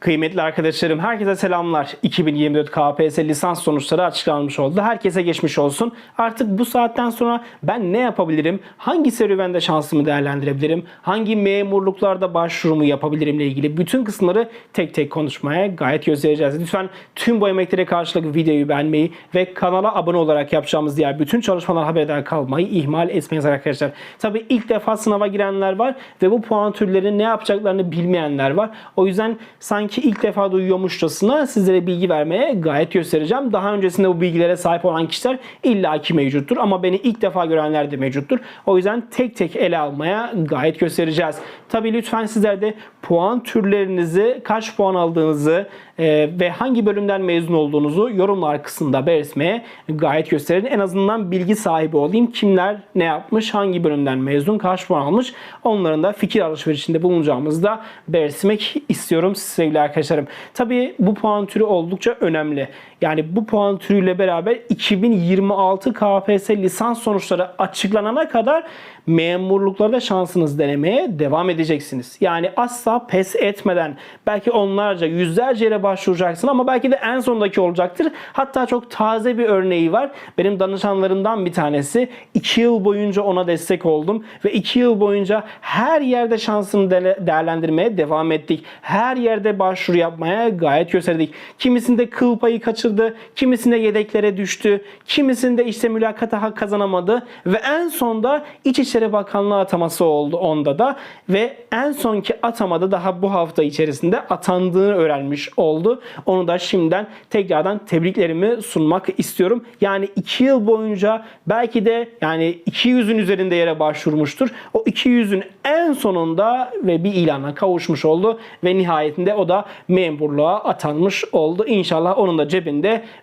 Kıymetli arkadaşlarım, herkese selamlar. 2024 KPSS lisans sonuçları açıklanmış oldu. Herkese geçmiş olsun. Artık bu saatten sonra ben ne yapabilirim? Hangi serüvende şansımı değerlendirebilirim? Hangi memurluklarda başvurumu yapabilirim ile ilgili bütün kısımları tek tek konuşmaya gayet göstereceğiz. Lütfen tüm bu emeklere karşılık videoyu beğenmeyi ve kanala abone olarak yapacağımız diğer bütün çalışmalar haberdar kalmayı ihmal etmeyiz arkadaşlar. Tabi ilk defa sınava girenler var ve bu puan türlerini ne yapacaklarını bilmeyenler var. O yüzden sanki ilk defa duyuyormuşçasına sizlere bilgi vermeye gayet göstereceğim. Daha öncesinde bu bilgilere sahip olan kişiler illaki mevcuttur ama beni ilk defa görenler de mevcuttur. O yüzden tek tek ele almaya gayet göstereceğiz. Tabi lütfen sizler de puan türlerinizi, kaç puan aldığınızı e, ve hangi bölümden mezun olduğunuzu yorumlar kısmında belirtmeye gayet gösterin. En azından bilgi sahibi olayım. Kimler ne yapmış, hangi bölümden mezun, kaç puan almış onların da fikir alışverişinde bulunacağımızda belirtmek istiyorum sevgili arkadaşlarım. Tabii bu puan türü oldukça önemli. Yani bu puan türüyle beraber 2026 KPSS lisans sonuçları açıklanana kadar memurluklarda şansınız denemeye devam edeceksiniz. Yani asla pes etmeden belki onlarca, yüzlerce yere başvuracaksın ama belki de en sondaki olacaktır. Hatta çok taze bir örneği var. Benim danışanlarımdan bir tanesi. 2 yıl boyunca ona destek oldum ve 2 yıl boyunca her yerde şansını de- değerlendirmeye devam ettik. Her yerde başvuru yapmaya gayet gösterdik. Kimisinde kıl payı kaçırdı, kimisinde yedeklere düştü, kimisinde işte mülakata hak kazanamadı ve en sonda İçişleri Bakanlığı ataması oldu onda da ve en sonki atamada daha bu hafta içerisinde atandığını öğrenmiş oldu. Onu da şimdiden tekrardan tebriklerimi sunmak istiyorum. Yani 2 yıl boyunca belki de yani 200'ün üzerinde yere başvurmuştur. O 200'ün en sonunda ve bir ilana kavuşmuş oldu ve nihayetinde o da memurluğa atanmış oldu. İnşallah onun da cebinde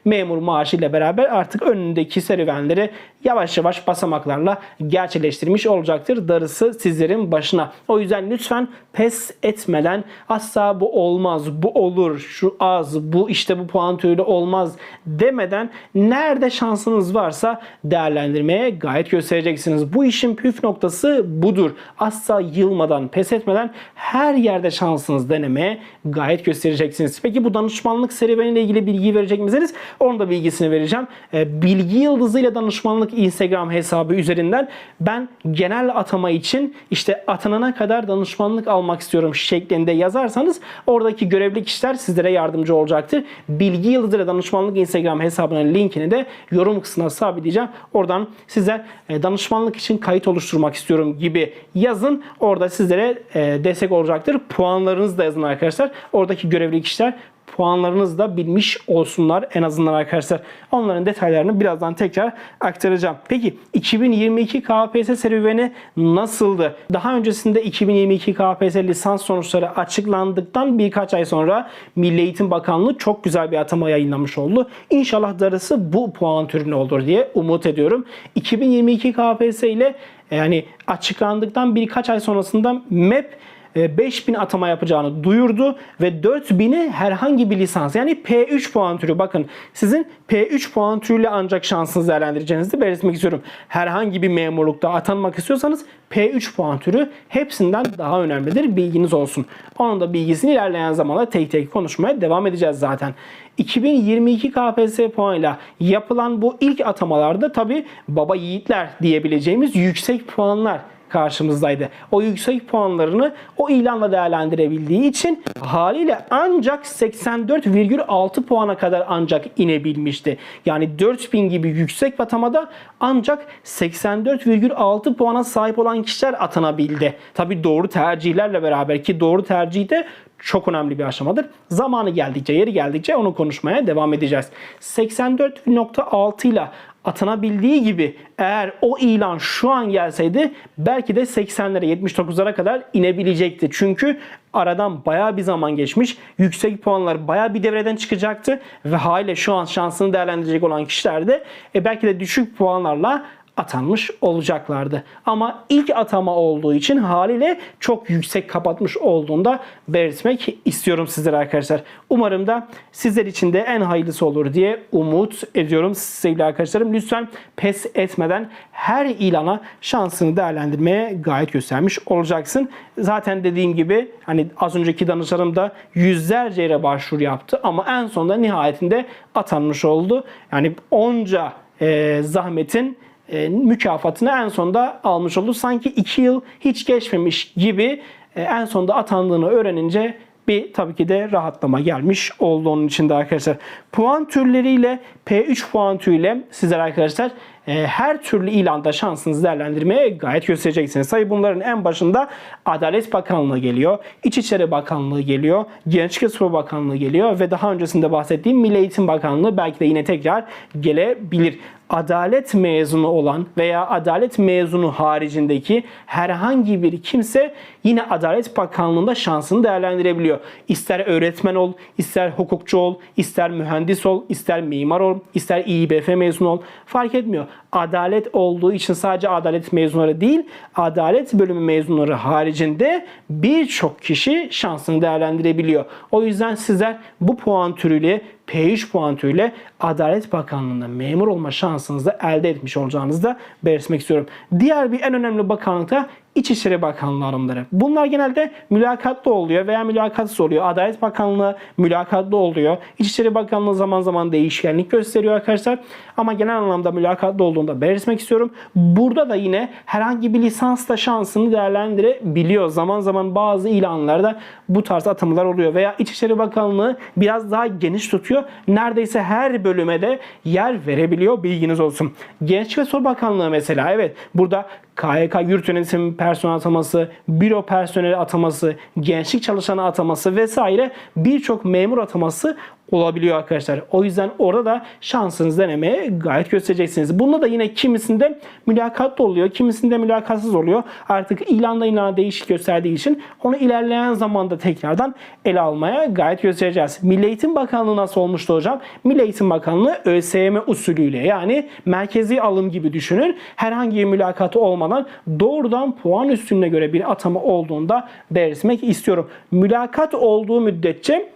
memur maaşıyla beraber artık önündeki serüvenleri yavaş yavaş basamaklarla gerçekleştirmiş olacaktır. Darısı sizlerin başına. O yüzden lütfen pes etmeden asla bu olmaz, bu olur, şu az, bu işte bu puan türü olmaz demeden nerede şansınız varsa değerlendirmeye gayet göstereceksiniz. Bu işin püf noktası budur. Asla yılmadan, pes etmeden her yerde şansınız denemeye gayet göstereceksiniz. Peki bu danışmanlık serüveniyle ilgili bilgi verecek misiniz? Onun da bilgisini vereceğim. Ee, Bilgi yıldızıyla danışmanlık Instagram hesabı üzerinden ben genel atama için işte atanana kadar danışmanlık almak istiyorum şeklinde yazarsanız oradaki görevli kişiler sizlere yardımcı olacaktır. Bilgi yıldızıyla danışmanlık Instagram hesabının linkini de yorum kısmına sabitleyeceğim. Oradan size e, danışmanlık için kayıt oluşturmak istiyorum gibi yazın. Orada sizlere e, destek olacaktır. Puanlarınızı da yazın arkadaşlar. Oradaki görevli kişiler puanlarınızı da bilmiş olsunlar en azından arkadaşlar. Onların detaylarını birazdan tekrar aktaracağım. Peki 2022 KPSS serüveni nasıldı? Daha öncesinde 2022 KPSS lisans sonuçları açıklandıktan birkaç ay sonra Milli Eğitim Bakanlığı çok güzel bir atama yayınlamış oldu. İnşallah darısı bu puan türüne olur diye umut ediyorum. 2022 KPSS ile yani açıklandıktan birkaç ay sonrasında MEP 5000 atama yapacağını duyurdu ve 4000'i herhangi bir lisans yani P3 puan türü bakın sizin P3 puan türüyle ancak şansınızı değerlendireceğinizi belirtmek istiyorum. Herhangi bir memurlukta atanmak istiyorsanız P3 puan türü hepsinden daha önemlidir. Bilginiz olsun. Onun da bilgisini ilerleyen zamanda tek tek konuşmaya devam edeceğiz zaten. 2022 KPSS puanıyla yapılan bu ilk atamalarda tabi baba yiğitler diyebileceğimiz yüksek puanlar karşımızdaydı. O yüksek puanlarını o ilanla değerlendirebildiği için haliyle ancak 84,6 puana kadar ancak inebilmişti. Yani 4000 gibi yüksek atamada ancak 84,6 puana sahip olan kişiler atanabildi. Tabi doğru tercihlerle beraber ki doğru tercih de çok önemli bir aşamadır. Zamanı geldikçe, yeri geldikçe onu konuşmaya devam edeceğiz. 84.6 ile atanabildiği gibi eğer o ilan şu an gelseydi belki de 80'lere 79'lara kadar inebilecekti. Çünkü aradan baya bir zaman geçmiş. Yüksek puanlar baya bir devreden çıkacaktı ve haliyle şu an şansını değerlendirecek olan kişiler de e, belki de düşük puanlarla atanmış olacaklardı. Ama ilk atama olduğu için haliyle çok yüksek kapatmış olduğunda belirtmek istiyorum sizlere arkadaşlar. Umarım da sizler için de en hayırlısı olur diye umut ediyorum sevgili arkadaşlarım. Lütfen pes etmeden her ilana şansını değerlendirmeye gayet göstermiş olacaksın. Zaten dediğim gibi hani az önceki danışanım da yüzlerce yere başvuru yaptı ama en sonunda nihayetinde atanmış oldu. Yani onca e, zahmetin e, mükafatını en sonunda almış oldu. Sanki iki yıl hiç geçmemiş gibi e, en sonunda atandığını öğrenince bir tabii ki de rahatlama gelmiş oldu onun içinde arkadaşlar. Puan türleriyle P3 puan türüyle sizler arkadaşlar e, her türlü ilanda şansınızı değerlendirmeye gayet göstereceksiniz. Tabii bunların en başında Adalet Bakanlığı geliyor, İçişleri Bakanlığı geliyor, Gençlik ve Spor Bakanlığı geliyor ve daha öncesinde bahsettiğim Milli Eğitim Bakanlığı belki de yine tekrar gelebilir adalet mezunu olan veya adalet mezunu haricindeki herhangi bir kimse yine Adalet Bakanlığı'nda şansını değerlendirebiliyor. İster öğretmen ol, ister hukukçu ol, ister mühendis ol, ister mimar ol, ister İİBF mezunu ol fark etmiyor. Adalet olduğu için sadece adalet mezunları değil, adalet bölümü mezunları haricinde birçok kişi şansını değerlendirebiliyor. O yüzden sizler bu puan türüyle P3 puan türüyle Adalet Bakanlığı'nda memur olma şansınızı elde etmiş olacağınızı da belirtmek istiyorum. Diğer bir en önemli bakanlık da İçişleri Bakanlığı alımları. Bunlar genelde mülakatlı oluyor veya mülakatsız oluyor. Adalet Bakanlığı mülakatlı oluyor. İçişleri Bakanlığı zaman zaman değişkenlik gösteriyor arkadaşlar. Ama genel anlamda mülakatlı olduğunda belirtmek istiyorum. Burada da yine herhangi bir lisansla şansını değerlendirebiliyor. Zaman zaman bazı ilanlarda bu tarz atamalar oluyor. Veya İçişleri Bakanlığı biraz daha geniş tutuyor. Neredeyse her bölüme de yer verebiliyor. Bilginiz olsun. Gençlik ve Spor Bakanlığı mesela evet burada KYK yurt yönetim personel ataması, büro personeli ataması, gençlik çalışanı ataması vesaire birçok memur ataması olabiliyor arkadaşlar. O yüzden orada da şansınızı denemeye gayet göstereceksiniz. Bunda da yine kimisinde mülakatlı oluyor, kimisinde mülakatsız oluyor. Artık ilanda ilana değişik gösterdiği için onu ilerleyen zamanda tekrardan ele almaya gayet göstereceğiz. Milli Eğitim Bakanlığı nasıl olmuştu hocam? Milli Eğitim Bakanlığı ÖSYM usulüyle yani merkezi alım gibi düşünün. Herhangi bir mülakatı olmadan doğrudan puan üstünlüğüne göre bir atama olduğunda belirtmek istiyorum. Mülakat olduğu müddetçe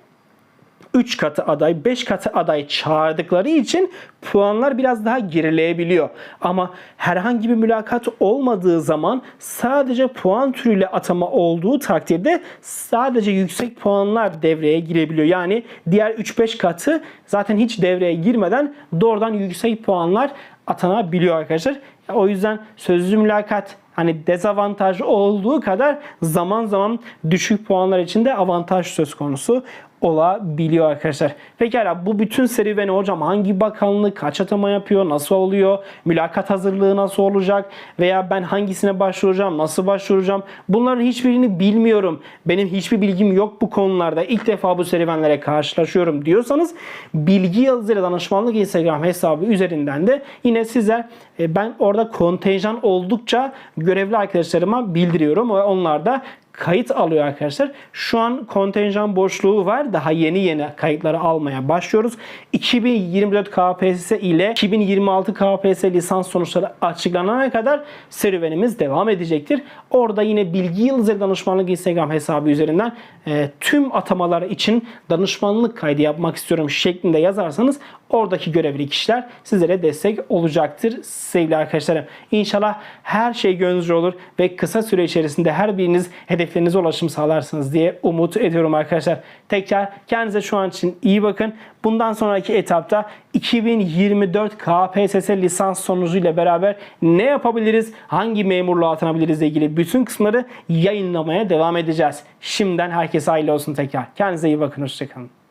3 katı aday, 5 katı aday çağırdıkları için puanlar biraz daha gerileyebiliyor. Ama herhangi bir mülakat olmadığı zaman sadece puan türüyle atama olduğu takdirde sadece yüksek puanlar devreye girebiliyor. Yani diğer 3-5 katı zaten hiç devreye girmeden doğrudan yüksek puanlar atanabiliyor arkadaşlar. O yüzden sözlü mülakat hani dezavantaj olduğu kadar zaman zaman düşük puanlar için de avantaj söz konusu olabiliyor arkadaşlar. Pekala bu bütün serüveni hocam hangi bakanlık kaç atama yapıyor, nasıl oluyor, mülakat hazırlığı nasıl olacak veya ben hangisine başvuracağım, nasıl başvuracağım bunların hiçbirini bilmiyorum. Benim hiçbir bilgim yok bu konularda. İlk defa bu serüvenlere karşılaşıyorum diyorsanız Bilgi Yazıları Danışmanlık Instagram hesabı üzerinden de yine sizler e, ben orada kontenjan oldukça görevli arkadaşlarıma bildiriyorum ve onlar da kayıt alıyor arkadaşlar. Şu an kontenjan boşluğu var. Daha yeni yeni kayıtları almaya başlıyoruz. 2024 KPSS ile 2026 KPSS lisans sonuçları açıklanana kadar serüvenimiz devam edecektir. Orada yine Bilgi Yıldızı Danışmanlık Instagram hesabı üzerinden e, tüm atamalar için danışmanlık kaydı yapmak istiyorum şeklinde yazarsanız oradaki görevli kişiler sizlere destek olacaktır sevgili arkadaşlarım. İnşallah her şey gönlünüzce olur ve kısa süre içerisinde her biriniz hedeflerinize ulaşım sağlarsınız diye umut ediyorum arkadaşlar. Tekrar kendinize şu an için iyi bakın. Bundan sonraki etapta 2024 KPSS lisans sonucuyla beraber ne yapabiliriz, hangi memurluğa atanabiliriz ile ilgili bütün kısımları yayınlamaya devam edeceğiz. Şimdiden herkese hayırlı olsun tekrar. Kendinize iyi bakın. Hoşçakalın.